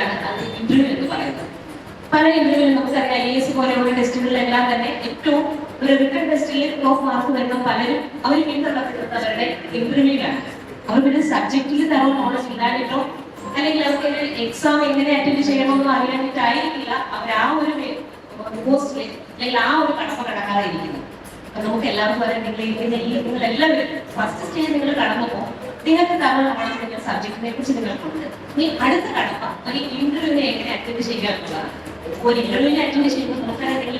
ആണ് അത് ഇന്റർവ്യൂ എന്ന് പറയുന്നത്. പല ഇന്റർവ്യൂവിലും നമുക്കറിയാം ഐ എസ് പോലെയുള്ള ടെസ്റ്റുകളിലെല്ലാം തന്നെ ഏറ്റവും ഒരു റിട്ടേൺ ടെസ്റ്റിൽ ടോപ്പ് മാർക്ക് വരുന്ന പലരും അവർ പിന്തള്ളപ്പെടുന്നത് അവരുടെ ഇന്റർവ്യൂവിലാണ് അവർ പിന്നെ സബ്ജക്റ്റിൽ തറവ് നോളജ് ഇല്ലാഞ്ഞിട്ടോ അല്ലെങ്കിൽ അവർക്ക് എക്സാം എങ്ങനെ അറ്റൻഡ് ചെയ്യണമെന്ന് അറിയാനായിട്ടായിരിക്കില്ല അവർ ആ ഒരു അല്ലെങ്കിൽ ആ ഒരു കടമ കടക്കാതെ ഇരിക്കുന്നത്. അപ്പൊ നമുക്ക് എല്ലാവർക്കും അറിയാം നിങ്ങൾ നിങ്ങൾ എല്ലാവരും ഫസ്റ്റ് സ്റ്റേജ് നിങ്ങൾ കടന്നപ്പോൾ നിങ്ങൾക്ക് തവണ നോളജ് നിങ്ങൾ സബ്ജക്റ്റിനെ കുറിച്ച് നിങ്ങൾക്കുണ്ട്. ഇനി അടുത്ത കടപ്പ ഒരു ഇന്റർവ്യൂവിനെ എങ്ങനെ അറ്റൻഡ് ചെയ്യുക എന്നുള്ളതാണ്. ഒരു ഇന്റർവ്യൂവിനെ അറ്റൻഡ് ചെയ്യുമ്പോൾ നമുക്കറിയാം നിങ്ങൾ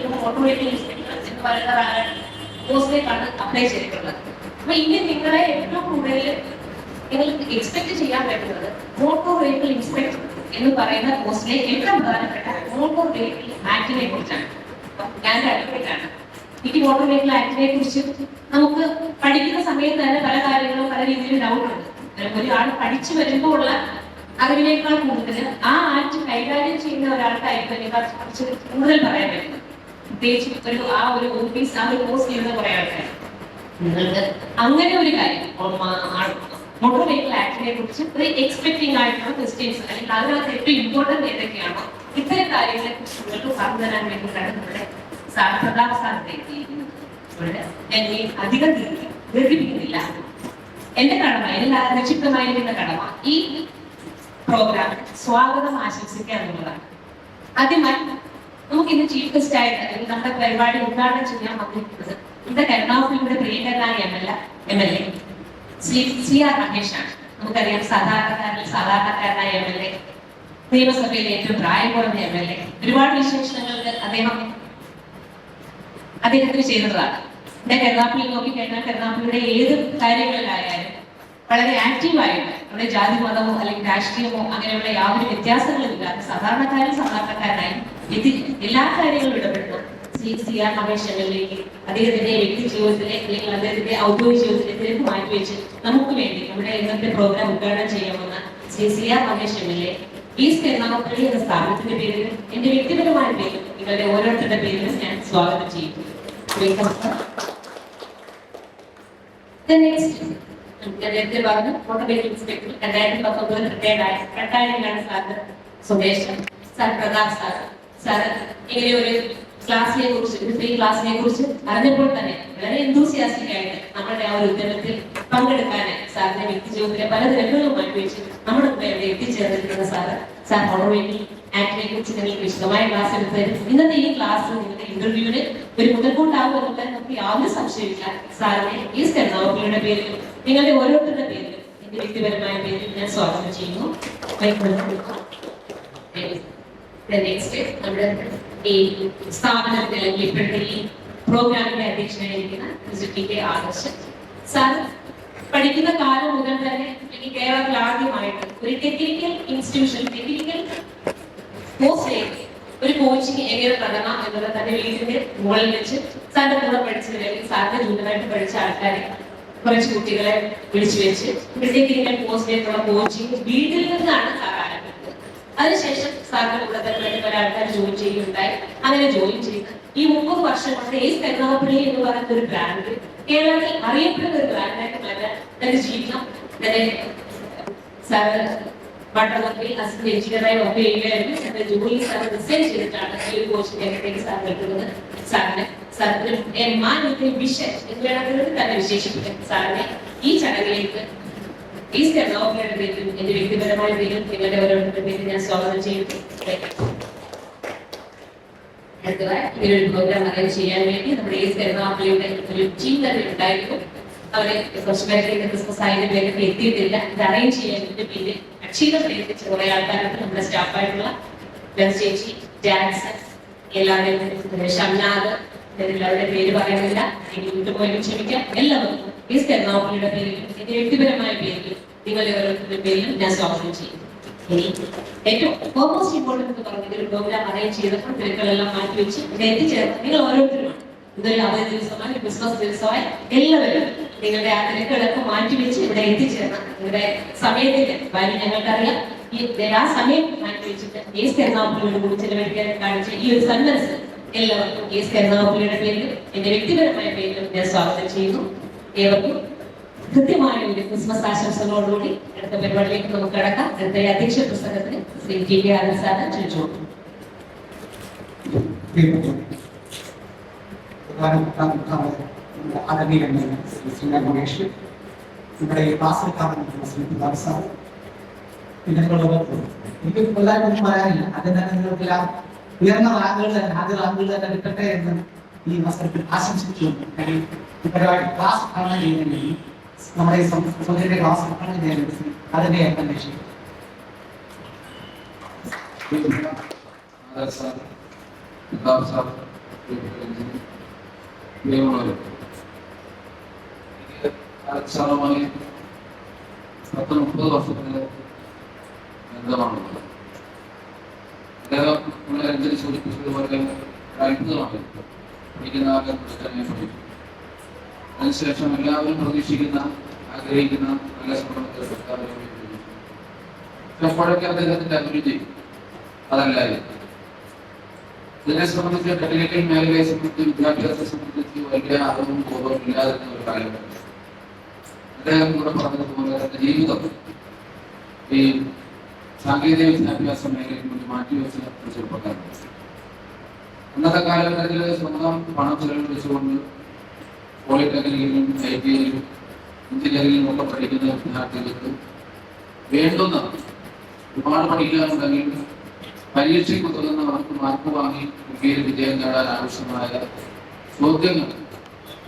പോസ്റ്റിലേക്കാണ് അപ്ലൈ ചെയ്തിട്ടുള്ളത്. അപ്പൊ ഇനി നിങ്ങളെ ഏറ്റവും കൂടുതൽ നിങ്ങൾക്ക് എക്സ്പെക്ട് ചെയ്യാൻ പറ്റുന്നത് മോട്ടോർ വെഹിക്കിൾ ഇൻസ്പെക്ടർ എന്ന് പറയുന്ന പോസ്റ്റിലെ ഏറ്റവും പ്രധാനപ്പെട്ട മോട്ടോർ വെഹിക്കിൾ ആക്ടിനെ കുറിച്ചാണ്. ഞാൻ അഡ്വക്കേറ്റ് ആണ് എനിക്ക് മോട്ടോർ വെഹിക്കിൾ ആക്ടിനെ കുറിച്ച് നമുക്ക് പഠിക്കുന്ന സമയത്ത് തന്നെ പല കാര്യങ്ങളും പല രീതിയിൽ ഡൗട്ട് ഉണ്ട്. ഒരാൾ പഠിച്ചു വരുമ്പോൾ ഉള്ള അറിവിനേക്കാൾ കൂടുതൽ ആ ആക്ട് കൈകാര്യം ചെയ്യുന്ന ഒരാൾക്കായിരിക്കും അതിനെക്കുറിച്ച് കുറച്ച് കൂടുതൽ പറയാൻ പറ്റുന്നത് പ്രത്യേകിച്ച് ഒരു ആ ഒരു ഓഫീസ് ആ ഒരു പോസ്റ്റ് ചെയ്യുന്ന കുറെ ആൾക്കാർ നിങ്ങൾക്ക് അങ്ങനെ ഒരു കാര്യം മോട്ടോർ വെഹിക്കിൾ ആക്ടിനെ കുറിച്ച് ഒരു എക്സ്പെക്ടിങ് ആയിട്ടുള്ള ക്വസ്റ്റ്യൻസ് അല്ലെങ്കിൽ അതിനകത്ത് ഏറ്റവും ഇമ്പോർട്ടന്റ് ഏതൊക്കെയാണോ ഇത്തരം കാര്യങ്ങളെ കുറിച്ച് നിങ്ങൾക്ക് പറഞ്ഞു തരാൻ വേണ്ടിയിട്ടാണ് നമ്മുടെ ഇവിടെ ഞാൻ അധികം ദീർഘ- ദീർഘിപ്പിക്കുന്നില്ല എന്റെ കടമ എല്ലാ നിക്ഷിപ്തമായിരിക്കുന്ന കടമ ഈ പ്രോഗ്രാം സ്വാഗതം ആശംസിക്കുക എന്നുള്ളതാണ് ആദ്യമായി നമുക്ക് ഇന്ന് ചീഫ് ഗസ്റ്റ് ആയിട്ട് അല്ലെങ്കിൽ നമ്മുടെ പരിപാടി ഉദ്ഘാടനം ചെയ്യാൻ വന്നിരിക്കുന്നത് ഇവിടെ കരുണാകുളിയുടെ പ്രിയങ്കരനായ M L M L A Shri C R രമേശാണ് നമുക്കറിയാം സാധാരണക്കാരിൽ സാധാരണക്കാരനായ എം എൽ എ. നിയമസഭയിലെ ഏറ്റവും പ്രായം കുറഞ്ഞ എം എൽ എ. ഒരുപാട് വിശേഷണങ്ങൾക്ക് അദ്ദേഹം അദ്ദേഹത്തിന് ചെയ്തതാണ് ഇവിടെ നോക്കി നോക്കിക്കഴിഞ്ഞാൽ കരുനാപ്പിളിയുടെ ഏത് കാര്യങ്ങളിലായാലും വളരെ ആക്റ്റീവായിട്ട് അവിടെ ജാതി മതമോ അല്ലെങ്കിൽ രാഷ്ട്രീയമോ അങ്ങനെയുള്ള യാതൊരു വ്യത്യാസങ്ങളും ഇല്ലാതെ സാധാരണക്കാരും സാധാരണക്കാരനായി എത്തി എല്ലാ കാര്യങ്ങളും ഇടപെട്ടു. സി ആർ എക്ക് അദ്ദേഹത്തിന്റെ വ്യക്തി ജീവിതത്തിലെ അല്ലെങ്കിൽ അദ്ദേഹത്തിന്റെ ഔദ്യോഗിക ജീവിതത്തിലെ തിരക്ക് മാറ്റിവെച്ച് നമുക്ക് വേണ്ടി നമ്മുടെ ഇന്നത്തെ പ്രോഗ്രാം ഉദ്ഘാടനം ചെയ്യാവുന്ന ശ്രീ സി ആർ എറണാകുളപ്പള്ളി എന്ന സ്ഥാപനത്തിന്റെ പേരിൽ എന്റെ വ്യക്തിപരമായ പേരിൽ നിങ്ങളുടെ ഓരോരുത്തരുടെ പേരിലും ഞാൻ സ്വാഗതം ചെയ്യുന്നു. നേരത്തെ പറഞ്ഞു വെഹിക്കിൾ ഇൻസ്പെക്ടർ രണ്ടായിരത്തി പത്തൊമ്പതിൽ റിട്ടയർഡ് ആയ രണ്ടായിരത്തിലാണ് സാറിന് Sumesh sir Prathap sir sir ഇങ്ങനെ ഒരു ക്ലാസ്സിനെ കുറിച്ച് ഒരു ഫ്രീ ക്ലാസ്സിനെ കുറിച്ച് അറിഞ്ഞപ്പോൾ തന്നെ വളരെ എന്തൂസിയാസ്റ്റിക് ആയിട്ട് നമ്മുടെ ആ ഒരു ഉദ്യമത്തിൽ പങ്കെടുക്കാനായി സാറിന്റെ വ്യക്തി ജീവിതത്തിലെ പല തിരക്കുകളും അനുഭവിച്ച് നമ്മുടെ കൂടെ ഇവിടെ എത്തിച്ചേർന്നിരിക്കുന്ന സാറ് സാർ മോട്ടോർ ആക്ടിനെ കുറിച്ച് നിങ്ങൾക്ക് വിശദമായ ക്ലാസ് എടുത്ത് തരും ഇന്നത്തെ ഈ ക്ലാസ് നിങ്ങളുടെ ഇന്റർവ്യൂവിന് ഒരു മുതൽക്കൂട്ടാകും എന്നുള്ളത് നമുക്ക് യാതൊരു സംശയമില്ല സാറിനെ ഈ എറണാകുളയുടെ പേരിലും നിങ്ങളുടെ ഓരോരുത്തരുടെ പേരിലും എന്റെ വ്യക്തിപരമായ പേരിൽ ഞാൻ സ്വാഗതം ചെയ്യുന്നു. നമ്മുടെ ഈ സ്ഥാപനത്തിൽ അല്ലെങ്കിൽ ഇപ്പോഴത്തെ ഈ പ്രോഗ്രാമിന്റെ അധ്യക്ഷനായിരിക്കുന്ന mister T K Adarsh. Sir പഠിക്കുന്ന കാലം മുതൽ തന്നെ അല്ലെങ്കിൽ കേരളത്തിൽ ആദ്യമായിട്ട് ഒരു ടെക്നിക്കൽ ഇൻസ്റ്റിറ്റ്യൂഷൻ ടെക്നിക്കൽ പോസ്റ്റിലേക്ക് ഒരു കോച്ചിങ് എങ്ങനെ തുടങ്ങാം എന്നുള്ള തന്റെ വീടിന്റെ മുകളിൽ വെച്ച് സാറിന്റെ കൂടെ പഠിച്ചവരെ അല്ലെങ്കിൽ സാറിന്റെ ജൂനിയറായിട്ട് പഠിച്ച ആൾക്കാരെ കുറച്ച് കുട്ടികളെ വിളിച്ചു വെച്ച് ഇവിടത്തേക്ക് ഇങ്ങനെ കോച്ചിങ് വീട്ടിൽ നിന്നാണ് സാർ ആരംഭിച്ചത്. അതിനുശേഷം സാറിന്റെ കൂടെ തന്നെ പല ആൾക്കാർ ജോയിൻ ചെയ്യുകയുണ്ടായി. അങ്ങനെ ജോയിൻ ചെയ്ത് ഈ മുപ്പത് വർഷം കൊണ്ട് ഏസ് കരുനാഗപ്പള്ളി എന്ന് പറയുന്ന ഒരു ബ്രാൻഡ് കേരളത്തിൽ അറിയപ്പെടുന്ന ഒരു ബ്രാൻഡായിട്ട് മാറ്റാൻ തന്റെ ജീവിതം തന്നെ സാറ് ബട്ടർവർക്കിൽ അസിസ്റ്റന്റ് എഞ്ചിനീയറായി ചെയ്യുകയായിരുന്നു എന്റെ ജോലി സാർ റിസൈൻ ചെയ്തിട്ടാണ് ഈ ഒരു സാർ നിൽക്കുന്നത് സാറിന് സാറിന് മാൻ വിഷൻ എന്ന് തന്നെ വിശേഷിപ്പിക്കാം. സാറിനെ ഈ ചടങ്ങിലേക്ക് ഈ പേരിലും എന്റെ വ്യക്തിപരമായ പേരിലും നിങ്ങളുടെ ഓരോരുത്തരുടെ പേരിൽ ഞാൻ സ്വാഗതം ചെയ്യുന്നു. ചെയ്യാൻ വേണ്ടി നമ്മുടെ ഉണ്ടായിരുന്നു. അവരെ ക്രിസ്മസ് ആയതിന്റെ പേരൊക്കെ എത്തിയിട്ടില്ല. ഇത് അറേഞ്ച് ചെയ്യാൻ ഇതിന്റെ പേരിൽ അക്ഷീത കുറെ ആൾക്കാരുണ്ട്. നമ്മുടെ സ്റ്റാഫായിട്ടുള്ള ചേച്ചി ജാക്സൺ എല്ലാവരും ഷംനാഥ് എല്ലാവരുടെ പേര് പറയുന്നില്ല. എനിക്ക് വിട്ടുപോയാലും ക്ഷമിക്കാം. എല്ലാവർക്കും മിസ് എറണാകുളയുടെ പേരിലും എന്റെ വ്യക്തിപരമായ പേരിലും നിങ്ങളുടെ ഓരോരുത്തരുടെ പേരിലും ഞാൻ സ്വാഗതം ചെയ്യും ഏറ്റവും ഫോർമോസ്റ്റ് ഇമ്പോർട്ടന്റ് എന്ന് പറഞ്ഞ ഒരു പ്രോഗ്രാം അറേഞ്ച് ചെയ്തപ്പോൾ തിരക്കുകളെല്ലാം മാറ്റി വെച്ച് ഇവിടെ എത്തിച്ചേർന്ന് നിങ്ങൾ ഓരോരുത്തരുമാണ്. ഇതൊരു അവധി ദിവസമായി ക്രിസ്മസ് ദിവസമായി എല്ലാവരും നിങ്ങളുടെ ആ തിരക്കുകളൊക്കെ മാറ്റി വെച്ച് ഇവിടെ എത്തിച്ചേർന്ന് നിങ്ങളുടെ സമയത്തിന്റെ കാര്യം ഞങ്ങൾക്കറിയാം. ഈ ആ സമയം മാറ്റി വെച്ചിട്ട് ഏസ് എറണാകുളത്തോട് കൂടി ചെലവഴിക്കാൻ കാണിച്ച ഈ ഒരു സന്മനസ് എല്ലാവർക്കും ഏസ് എറണാകുളയുടെ പേരിലും എന്റെ വ്യക്തിപരമായ പേരിലും ഞാൻ സ്വാഗതം ചെയ്യുന്നു. ഏവർക്കും കൃത്യമായ ഒരു ക്രിസ്മസ് ആശംസകളോടുകൂടി അടുത്ത പരിപാടിയിലേക്ക് നമുക്ക് കടക്കാം. അടുത്ത അധ്യക്ഷ പുസ്തകത്തിന് ശ്രീ ടി കെ ആനന്ദ് ചോദിച്ചു ക്ഷണിച്ചു. ആദരണീയനായ ശ്രീ രമേഷ് ഇവിടെ ശ്രീ പിതാവ് സാർ പിന്നെ എനിക്ക് വലുതായിട്ടൊന്നും പറയാനില്ല അതിന് തന്നെ നിങ്ങൾക്കെല്ലാം ഉയർന്ന റാങ്കുകൾ തന്നെ ആദ്യ റാങ്കുകൾ തന്നെ കിട്ടട്ടെ ഈ അവസരത്തിൽ ആശംസിച്ചുകൊണ്ട് ഈ പരിപാടി ക്ലാസ് കാണാൻ ചെയ്യുന്നതിന് നമ്മുടെ ഈ സൗകര്യ ക്ലാസ് കാണാൻ ചെയ്യുന്നതിന് അതിനെ അന്വേഷിക്കും സാർ സാർ പ്രിയമുള്ളവർ എനിക്ക് ആദർ സാറുമായി പത്ത് മുപ്പത് വർഷത്തിന് ബന്ധമാണുള്ളത്. അദ്ദേഹം നമ്മളെ സൂചിപ്പിച്ചതുപോലെ അത്ഭുതമാണ് അതിനുശേഷം എല്ലാവരും പ്രതീക്ഷിക്കുന്ന ആഗ്രഹിക്കുന്ന നല്ല അപ്പോഴൊക്കെ അദ്ദേഹത്തിന്റെ അഭിരുചി അതല്ലായിരുന്നു. ഇതിനെ സംബന്ധിച്ച് ടെക്നിക്കൽ മേഖലയെ സംബന്ധിച്ച് വിദ്യാഭ്യാസത്തെ സംബന്ധിച്ച് വലിയ അറിവും ബോധവും ഇല്ലാതിരുന്ന ഒരു കാലഘട്ടം. അദ്ദേഹം കൂടെ പറഞ്ഞതുപോലെ തന്റെ ജീവിതം. ഈ സാങ്കേതിക വിദ്യാഭ്യാസ മേഖലയിൽ കൊണ്ട് മാറ്റിവെച്ച ഒരു ചെറുപ്പക്കാരൻ അന്നത്തെ കാലഘട്ടത്തിൽ സ്വന്തം പണം ചെലവഴിച്ചുകൊണ്ട് പോളിടെക്നിക്കിലും ഐ ടി ഐയിലും എഞ്ചിനീയറിംഗിലും ഒക്കെ പഠിക്കുന്ന വിദ്യാർത്ഥികൾക്ക് വേണ്ടുന്ന ഒരുപാട് പഠിക്കാനുണ്ടെങ്കിൽ പരീക്ഷയ്ക്ക് ഉതകുന്നവർക്ക് മാർക്ക് വാങ്ങി ഇന്ത്യയിൽ വിജയം നേടാൻ ആവശ്യമായ ചോദ്യങ്ങൾ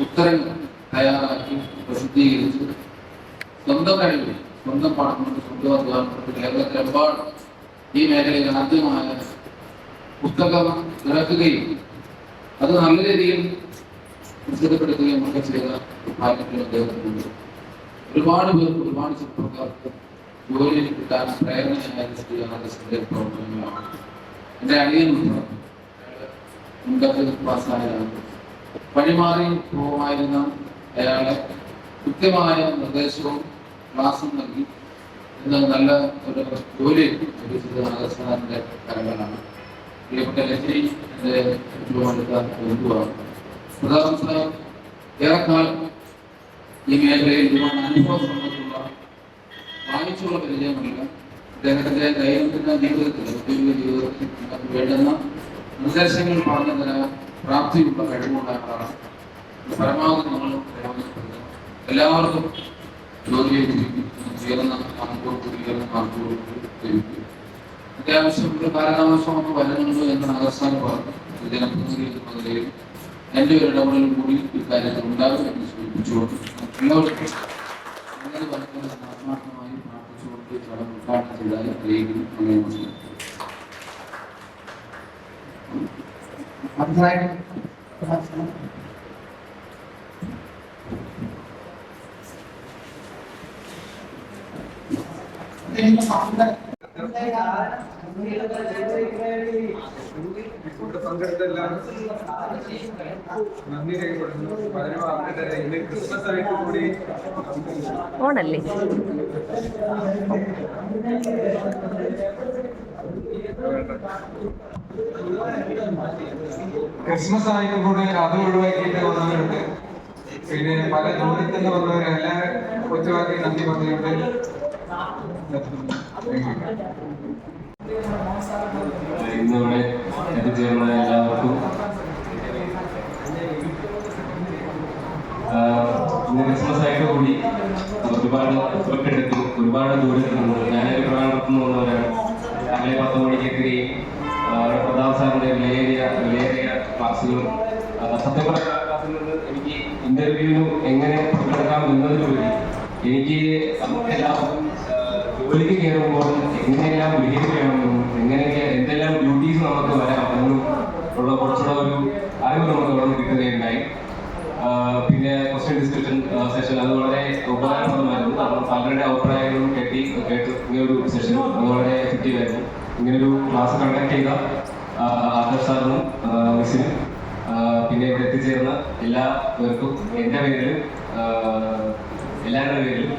ഉത്തരങ്ങൾ തയ്യാറാക്കി പ്രസിദ്ധീകരിച്ച് സ്വന്തം കഴിവിൽ സ്വന്തം പണം കൊണ്ട് സ്വന്തം അധ്വാനം കൊണ്ട് കേരളത്തിലെമ്പാടും ഈ മേഖലയിൽ ആദ്യമായ പുസ്തകം ഇറക്കുകയും അത് നല്ല രീതിയിൽ പ്രസിദ്ധപ്പെടുത്തുകയും ഒക്കെ ചെയ്ത ഭാഗ്യത്തിൽ അദ്ദേഹത്തിനുണ്ട്. ഒരുപാട് പേർക്ക് ഒരുപാട് ചെറുപ്പക്കാർക്ക് ജോലി കിട്ടാൻ പ്രേരണയായ ശ്രീരാമകൃഷ്ണന്റെ പ്രവർത്തനങ്ങളാണ്. എന്റെ അടിയനുണ്ട് മുൻകത്ത് പാസ്സായതാണ് വഴിമാറി പോവുമായിരുന്ന അയാളെ കൃത്യമായ നിർദ്ദേശവും ക്ലാസും നൽകി. ഇന്ന് നല്ല ഒരു ജോലി ലഭിച്ചത് ആദർശനാഥന്റെ കരങ്ങളാണ് പ്രിയപ്പെട്ട ലക്ഷ്മി എന്റെ ഏറ്റവും അടുത്ത ബന്ധുവാണ് പ്രധാന ഏറെക്കാലം ഈ മേഖലയിൽ ഒരുപാട് അനുഭവ സമ്പത്തുള്ള വായിച്ചുള്ള പരിചയമല്ല. അദ്ദേഹത്തിന്റെ ദൈനംദിന ജീവിതത്തിൽ ഔദ്യോഗിക ജീവിതത്തിൽ നമുക്ക് വേണ്ടുന്ന നിർദ്ദേശങ്ങൾ പറഞ്ഞു തരാൻ പ്രാപ്തിയുള്ള കഴിവുള്ള ആളാണ് പരമാവധി നമ്മൾ പ്രയോജനപ്പെടുത്തുക എല്ലാവർക്കും ജോലി ഉയർന്ന മാർക്കോട് ഉയർന്ന മാർക്കോട് ലഭിക്കും അത്യാവശ്യം ഒരു കാലതാമസം ഒക്കെ വരുന്നുണ്ട് എന്ന് നഗരസ്ഥാനം പറഞ്ഞു ജനപ്രതിനിധി എന്റെ ഒരു ഇടപെടലും കൂടി ഇക്കാര്യത്തിൽ ഉണ്ടാകും എന്ന് സൂചിപ്പിച്ചുകൊണ്ട് എല്ലാവർക്കും അങ്ങനെ പറയുന്നത് ആത്മാർത്ഥമായി പ്രാർത്ഥിച്ചുകൊണ്ട് ചടങ്ങ് ഉദ്ഘാടനം ചെയ്തായി അറിയിക്കുന്നു അങ്ങനെ മനസ്സിലാക്കും അടുത്തതായിട്ട് ഇവിടെ ഓണല്ലേ? ക്രിസ്മസ് ആയിട്ട് കൂടെ അത് ഒഴിവാക്കിയിട്ട് വന്നവരുണ്ട്. പിന്നെ പല ദൂരത്തിൽ നിന്ന് വന്നവരെല്ലാം കൊച്ചുവാക്കി നന്ദി പറഞ്ഞുകൊണ്ട് ഇന്നിവിടെ എത്തിച്ചേർന്ന എല്ലാവർക്കും ക്രിസ്മസ് ആയിട്ട് കൂടി ഒരുപാട് തൊട്ടടുത്ത് ഒരുപാട് ദൂരത്ത് നിന്ന് ഞാനൊരു ട്രിവാൻഡ്രത്ത് നിന്ന് രാവിലെ പത്ത് മണിക്ക് എത്തുകയും പ്രതാപ് സാറിന്റെ വിലയേറിയ വിലയേറിയ ക്ലാസ്സുകളും സത്യം പറഞ്ഞ ക്ലാസ്സിൽ നിന്ന് എനിക്ക് ഇന്റർവ്യൂ എങ്ങനെ പങ്കെടുക്കാം എന്നതിലുപരി എനിക്ക് എല്ലാവർക്കും ജോലിക്ക് കയറുമ്പോൾ എങ്ങനെയെല്ലാം ബിഹേവ് ചെയ്യണമെന്നും എങ്ങനെയൊക്കെ എന്തെല്ലാം ഡ്യൂട്ടീസ് നമുക്ക് വരാം എന്നും ഉള്ള കുറച്ചുകൂടെ ഒരു അറിവ് നമുക്ക് അവിടെ നിന്ന് കിട്ടുകയുണ്ടായി. പിന്നെ ക്വസ്റ്റ്യൻ ഡിസ്കഷൻ സെഷൻ അത് വളരെ ഉപകാരപ്രദമായിരുന്നു. കാരണം പലരുടെ അഭിപ്രായങ്ങളും കേട്ടി കേട്ട് ഇങ്ങനൊരു സെഷൻ അത് വളരെ എഫക്റ്റീവ് ആയിരുന്നു. ഇങ്ങനൊരു ക്ലാസ് കണ്ടക്ട് ചെയ്ത ആദർശ് സാറിനും മിസ്സിനും പിന്നെ ഇവിടെ എത്തിച്ചേർന്ന എല്ലാ പേർക്കും എന്റെ പേരിലും എല്ലാവരുടെ പേരിലും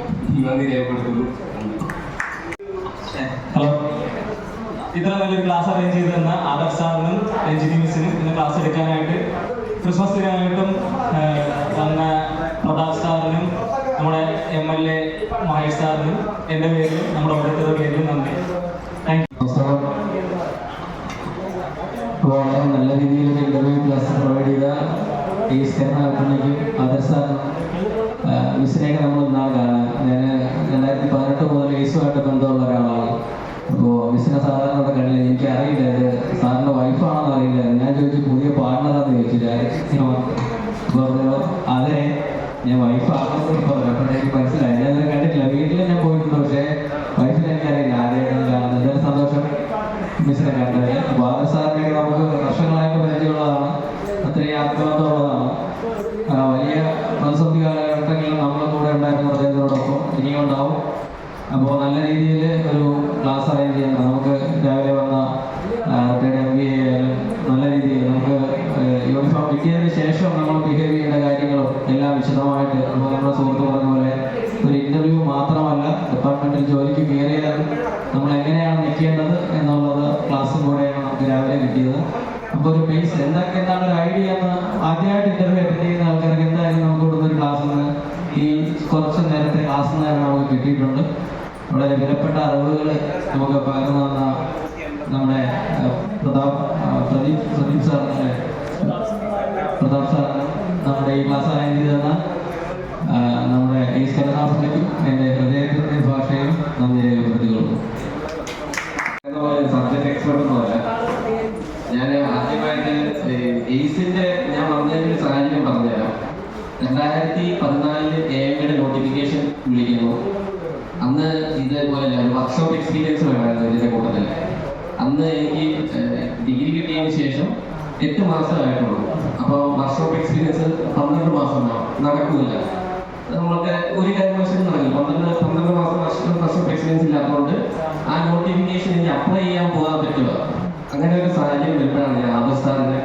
നന്ദി രേഖപ്പെടുത്തുന്നു നന്ദി ഹലോ ഇത്ര നല്ലൊരു ക്ലാസ് അറേഞ്ച് ചെയ്ത് തന്ന ആദർശ് സാറിനും രഞ്ജിനി മിസ്സിനും ഇന്ന് ക്ലാസ് എടുക്കാനായിട്ട് ക്രിസ്മസ് ദിനമായിട്ടും വന്ന പ്രതാപ് സാറിനും നമ്മുടെ എം എൽ എ മഹേഷ് സാറിനും എന്റെ പേരിലും നമ്മുടെ ഓരോരുത്തരുടെ പേരിലും നന്ദി. താങ്ക് യു വളരെ നല്ല രീതിയിൽ ഇന്റർവ്യൂ ക്ലാസ് പ്രൊവൈഡ് ചെയ്ത ഈ സ്കരണാഥിലേക്കും ആദർശ മിസ്സിനെയൊക്കെ നമ്മൾ ഒന്നാണ് കാണാൻ. ഞാൻ രണ്ടായിരത്തി പതിനെട്ട് മുതൽ ഏസുമായിട്ട് ബന്ധമുള്ള ഒരാളാണ്. അപ്പോൾ മിസ്സിനെ സാധാരണ എനിക്ക് അറിയില്ല ഇത് സാറിന്റെ വൈഫാണെന്ന് അറിയില്ല. ഞാൻ ചോദിച്ചു പുതിയ പാർട്ട്ണറാന്ന് ചോദിച്ചില്ല. അതെ ഞാൻ വൈഫാണെന്ന് പറഞ്ഞു. അപ്പോൾ എനിക്ക് മനസ്സിലായി. ഞാൻ കണ്ടിട്ടില്ല വീട്ടിൽ ഞാൻ പോയിട്ടുണ്ട് പക്ഷേ വൈഫിനെ എനിക്കറിയില്ല ആരെയാണ് കാണുന്നത് എന്തായാലും സന്തോഷം മിസ്സിനെ കണ്ടത് ബാല സാറിനെ നമുക്ക് വർഷങ്ങളായിട്ട് പരിചയമുള്ളതാണ് അത്രയും ആത്മബന്ധമുള്ളതാണ് ആ, വലിയ പ്രതിസന്ധി കാലഘട്ടങ്ങളിൽ നമ്മുടെ കൂടെ ഉണ്ടായിരുന്ന അദ്ദേഹത്തിനോടൊപ്പം ഇനിയും ഉണ്ടാവും അപ്പോൾ നല്ല രീതിയിൽ ഒരു ക്ലാസ് അറേഞ്ച് ചെയ്യണം നമുക്ക് രാവിലെ വന്ന റിട്ടയർഡ് എം ബി ആയാലും നല്ല രീതിയിൽ നമുക്ക് യൂണിഫോം കിട്ടിയതിന് ശേഷം നമ്മൾ ബിഹേവ് ചെയ്യേണ്ട കാര്യങ്ങളും എല്ലാം വിശദമായിട്ട് ഇപ്പോൾ നമ്മുടെ സുഹൃത്ത് പറഞ്ഞ പോലെ ഒരു ഇന്റർവ്യൂ മാത്രമല്ല ഡിപ്പാർട്ട്മെന്റിൽ ജോലിക്ക് കയറിയാൽ നമ്മൾ എങ്ങനെയാണ് നിൽക്കേണ്ടത് എന്നുള്ളത് ക്ലാസ്സും കൂടെയാണ് രാവിലെ അപ്പോൾ ഒരു ബേസ് എന്തൊക്കെ എന്താണ് ഒരു ഐഡിയ എന്ന് ആദ്യമായിട്ട് ഇന്റർവ്യൂ അറ്റൻഡ് ചെയ്യുന്ന ആൾക്കാർക്ക് എന്തായാലും നമുക്ക് കൊടുക്കുന്ന ഒരു നിന്ന് ഈ കുറച്ച് നേരത്തെ ക്ലാസ് തന്നെ നമുക്ക് കിട്ടിയിട്ടുണ്ട്. വളരെ വിലപ്പെട്ട അറിവുകൾ നമുക്ക് പകർന്നു തന്ന നമ്മുടെ പ്രതാപ് പ്രദീപ് പ്രദീപ് സാറിന്റെ പ്രതാപ് സാറിന് നമ്മുടെ ഈ ക്ലാസ് അറേഞ്ച് ചെയ്ത് തന്ന നമ്മുടെ ഈ സ്കലനാഥിലേക്കും എന്റെ ഹൃദയത്തിന്റെ ഭാഷയും നന്ദി രേഖപ്പെടുത്തിക്കൊള്ളുന്നു സബ്ജക്ട് എക്സ്പെർട്ട് ഒന്നുമല്ല ഞാൻ ആദ്യമായിട്ട് എയ്സിന്റെ ഞാൻ വന്നതിന്റെ ഒരു സാഹചര്യം പറഞ്ഞുതരാം രണ്ടായിരത്തി പതിനാലിൽ എ എമ്മയുടെ നോട്ടിഫിക്കേഷൻ വിളിക്കുന്നു അന്ന് ഇതേപോലെ ഒരു വർക്ക്ഷോപ്പ് എക്സ്പീരിയൻസ് വേണമായിരുന്നു ഇതിന്റെ കൂട്ടത്തിൽ അന്ന് എനിക്ക് ഡിഗ്രി കിട്ടിയതിന് ശേഷം എട്ട് അപ്പൊ അപ്പോൾ വർക്ക്ഷോപ്പ് എക്സ്പീരിയൻസ് പന്ത്രണ്ട് മാസം നടക്കുന്നില്ല നമ്മൾക്ക് ഒരു കാര്യം നടക്കും പന്ത്രണ്ട് പന്ത്രണ്ട് മാസം വർഷം വർക്ക്ഷോപ്പ് എക്സ്പീരിയൻസ് ഇല്ലാത്തതുകൊണ്ട് ആ നോട്ടിഫിക്കേഷൻ ഇനി അപ്ലൈ ചെയ്യാൻ പോകാൻ പറ്റുക അങ്ങനെ ഒരു സാഹചര്യം വരുമ്പോഴാണ് ഞാൻ ആദർ സാറിന്റെ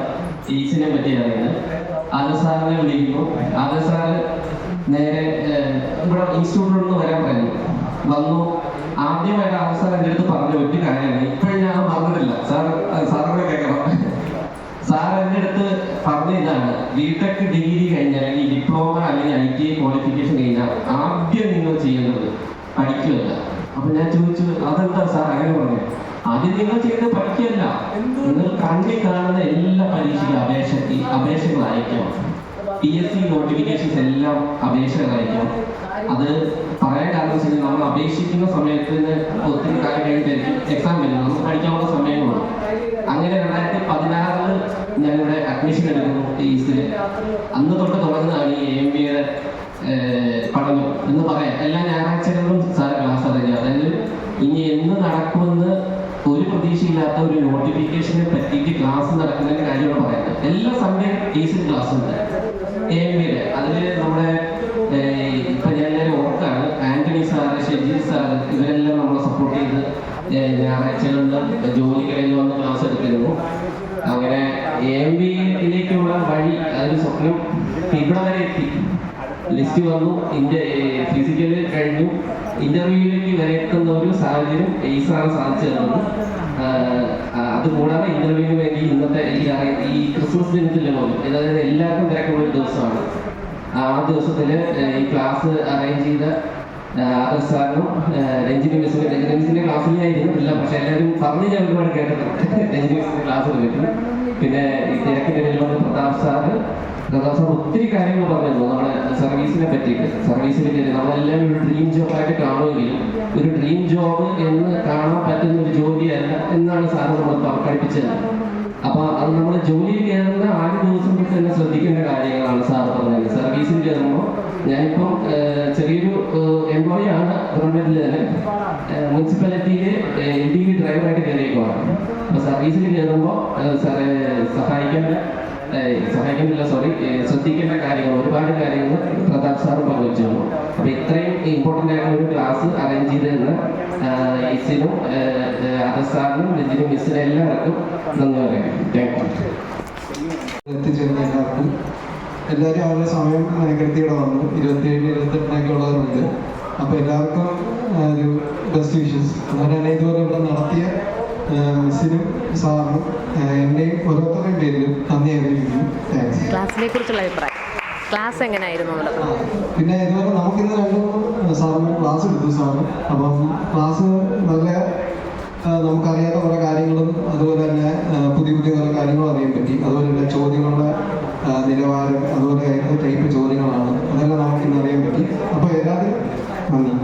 ടീച്ചിനെ പറ്റി അറിയുന്നത്. ആദർ സാറിനെ വിളിക്കുമ്പോൾ ആദർ സാറ് നേരെ ഇവിടെ ഇൻസ്റ്റിറ്റ്യൂട്ടിൽ നിന്ന് വരാൻ പറഞ്ഞു. വന്നു. ആദ്യമായിട്ട് ആദർ സാർ എന്റെ അടുത്ത് പറഞ്ഞ ഒറ്റ കാര്യമാണ്. ഇപ്പോഴും ഞാൻ മറന്നിട്ടില്ല. സാർ സാറിനെ കേൾക്കണം. സാർ എന്റെ അടുത്ത് പറഞ്ഞ ഇതാണ്. ബിടെക് ഡിഗ്രി കഴിഞ്ഞ അല്ലെങ്കിൽ ഡിപ്ലോമ അല്ലെങ്കിൽ ഐ ടി ഐ ക്വാളിഫിക്കേഷൻ കഴിഞ്ഞാൽ ആദ്യം നിങ്ങൾ ചെയ്യേണ്ടത് പഠിക്കുകയല്ല. അപ്പൊ ഞാൻ ചോദിച്ചു അതെന്താ സാർ അങ്ങനെ പറഞ്ഞു? ആദ്യം നിങ്ങൾ ചെയ്യുന്നത് പഠിക്കുകയല്ല. നിങ്ങൾ കണ്ടി കാണുന്ന എല്ലാ പരീക്ഷയ്ക്കും അപേക്ഷ അപേക്ഷകൾ അയക്കാം പി എസ് സി നോട്ടിഫിക്കേഷൻസ് എല്ലാം അപേക്ഷകൾ അയക്കാം അത് പറയാൻ കാരണം വെച്ചാൽ നമ്മൾ അപേക്ഷിക്കുന്ന സമയത്ത് ഒത്തിരി കാലം കഴിഞ്ഞിട്ടായിരിക്കും എക്സാം വരുന്നത് നമുക്ക് പഠിക്കാനുള്ള സമയങ്ങളുണ്ട്. അങ്ങനെ രണ്ടായിരത്തി പതിനാറിൽ ഞാനിവിടെ അഡ്മിഷൻ എടുക്കുന്നു ഈസിൽ അന്ന് തൊട്ട് തുടങ്ങുന്നതാണ് ഈ എം ബിയുടെ പഠനം എന്ന് പറയാം. എല്ലാ ഞായറാഴ്ചകളിലും സാർ ക്ലാസ് അറിയുക അതായത് ഇനി എന്ന് നടക്കുമെന്ന് ഒരു പ്രതീക്ഷയില്ലാത്ത ഒരു നോട്ടിഫിക്കേഷനെ പറ്റിയിട്ട് ക്ലാസ് നടക്കുന്നതിന്റെ കാര്യമാണ് പറയാം എല്ലാ സമയം ഈസിൽ ക്ലാസ് ഉണ്ട്. എം ബിയുടെ അതിൽ നമ്മുടെ ഇപ്പൊ ഞാൻ ഓർക്കാണ്. ആന്റണി സാറ് ഷെജി സാറ് ഇവരെല്ലാം നമ്മളെ സപ്പോർട്ട് ചെയ്ത് ഞായറാഴ്ചകളിലും ജോലി കഴിഞ്ഞ് വന്ന് ക്ലാസ് എടുത്തിരുന്നു. എ ബിയിലേക്കുള്ള വഴി അതായത് സ്വപ്നം ഇവിടെ വരെ എത്തി. ലിസ്റ്റ് വന്നു ഇന്ത്യ ഫിസിക്കൽ കഴിഞ്ഞു. ഇന്റർവ്യൂവിലേക്ക് വരെ എത്തുന്ന ഒരു സാഹചര്യം ഈസാണ് സാധിച്ചു തന്നത്. അതുകൂടാതെ ഇന്റർവ്യൂവിന് വേണ്ടി ഇന്നത്തെ ഈ ക്രിസ്മസ് ദിനത്തിലെ പോലും അതായത് എല്ലാവർക്കും തിരക്കുള്ള ഒരു ദിവസമാണ്. ആ ദിവസത്തിൽ ഈ ക്ലാസ് അറേഞ്ച് ചെയ്ത ആദർ സാറിനും രഞ്ജിനി ക്ലാസ്സിലായിരുന്നു ഞാൻ പക്ഷെ എല്ലാവരും പറഞ്ഞു ഞാൻ ഒരുപാട് കേട്ടിട്ടുണ്ട്. രഞ്ജിനി മിസ്സിന്റെ ക്ലാസ് കേട്ടു പിന്നെ ഈ തിരക്കിന്റെ ഇടയിൽ വന്ന് പ്രതാപ് സാറ് പ്രതാപ് സാർ ഒത്തിരി കാര്യങ്ങൾ പറഞ്ഞു നമ്മുടെ സർവീസിനെ പറ്റിയിട്ട്. സർവീസിനെ പറ്റി നമ്മളെല്ലാം ഒരു ഡ്രീം ജോബായിട്ട് കാണുമെങ്കിലും ഒരു ഡ്രീം ജോബ് എന്ന് കാണാൻ പറ്റുന്ന ഒരു ജോലിയല്ല എന്നാണ് സാർ നമ്മൾ പഠിപ്പിച്ചത് അപ്പൊ അത് നമ്മൾ ജോലിയിൽ കയറുന്ന ആദ്യ ദിവസം തൊട്ട് തന്നെ ശ്രദ്ധിക്കേണ്ട കാര്യങ്ങളാണ് സാർ പറഞ്ഞത്. സർവീസിൽ കയറുമ്പോൾ ഞാനിപ്പം ചെറിയൊരു എംപ്ലോയി ആണ് ഗവൺമെന്റിൽ തന്നെ. മുനിസിപ്പാലിറ്റിയിലെ എൽ ഡി ഡ്രൈവറായിട്ട് കയറിയേക്കുവാണ് അപ്പൊ സർവീസിൽ കയറുമ്പോൾ സാറെ സഹായിക്കേണ്ട ഏഹ്, സഹായിക്കുന്നില്ല സോറി ശ്രദ്ധിക്കേണ്ട കാര്യങ്ങൾ ഒരുപാട് കാര്യങ്ങൾ പ്രതാപ് സാർ പങ്കുവച്ചു തന്നു അപ്പൊ ഇത്രയും ഇമ്പോർട്ടന്റ് ആയിട്ടുള്ള ഒരു ക്ലാസ് അറേഞ്ച് ചെയ്തതെന്ന് ഈസിനും അദർ സാറിനും രഞ്ജിനും മിസ്സിനും എല്ലാവർക്കും നന്ദി പറയാം. താങ്ക് എല്ലാവർക്കും. എല്ലാവരും അവരുടെ സമയം കൃത്യയുടെ വന്നു. ഇരുപത്തിയേഴ് ഇരുപത്തെട്ടിനൊക്കെ ഉള്ളവരുണ്ട്. അപ്പോൾ എല്ലാവർക്കും ഒരു ബെസ്റ്റ് വിഷസ് അങ്ങനെ ഇതുപോലെ ഇവിടെ നടത്തിയ മിസ്സിനും സാറിനും എന്റെയും ഓരോരുത്തരുടെയും പേരിലും നന്ദി അറിയിക്കുന്നു. ക്ലാസ്സിനെ കുറിച്ചുള്ള അഭിപ്രായം. ക്ലാസ് എങ്ങനെയായിരുന്നു പിന്നെ ഇതുപോലെ നമുക്കിന്ന് രണ്ട് സാറിന് ക്ലാസ് എടുത്തു സാറ്. അപ്പം ക്ലാസ് നല്ല നമുക്കറിയാത്ത കുറേ കാര്യങ്ങളും അതുപോലെ തന്നെ പുതിയ പുതിയ കുറേ കാര്യങ്ങളും അറിയാൻ പറ്റി. അതുപോലെ തന്നെ ചോദ്യങ്ങളുടെ നിലവാരം അതുപോലെ ഏത് ടൈപ്പ് ചോദ്യങ്ങളാണ് അതെല്ലാം നമുക്ക് ഇന്ന് അറിയാൻ പറ്റി. അപ്പോൾ എല്ലാവരും നന്ദി.